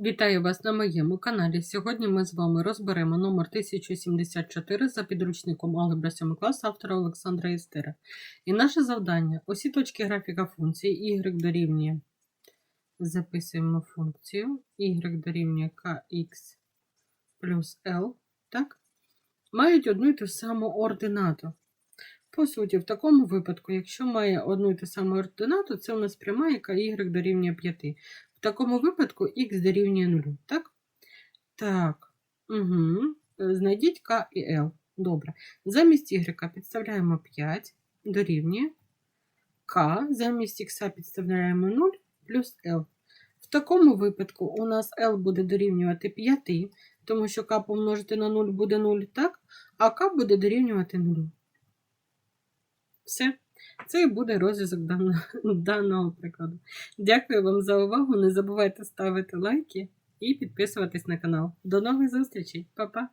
Вітаю вас на моєму каналі. Сьогодні ми з вами розберемо номер 1074 за підручником Алгебра 7 клас автора Олександра Істера. І наше завдання усі точки графіка функції y дорівнює. Записуємо функцію y дорівнює kx плюс L, так? мають одну і ту саму ординату. По суті, в такому випадку, якщо має одну і ту саму ординату, це у нас пряма, яка y дорівнює 5. Такому випадку х дорівнює 0, так? Так. Угу. Знайдіть k і L. Добре. Замість y підставляємо 5, дорівнює k, замість x підставляємо 0 плюс L. В такому випадку у нас L буде дорівнювати 5, тому що k помножити на 0 буде 0, так? А k буде дорівнювати 0. Все. Це і буде розв'язок даного, даного прикладу. Дякую вам за увагу. Не забувайте ставити лайки і підписуватись на канал. До нових зустрічей, Па-па!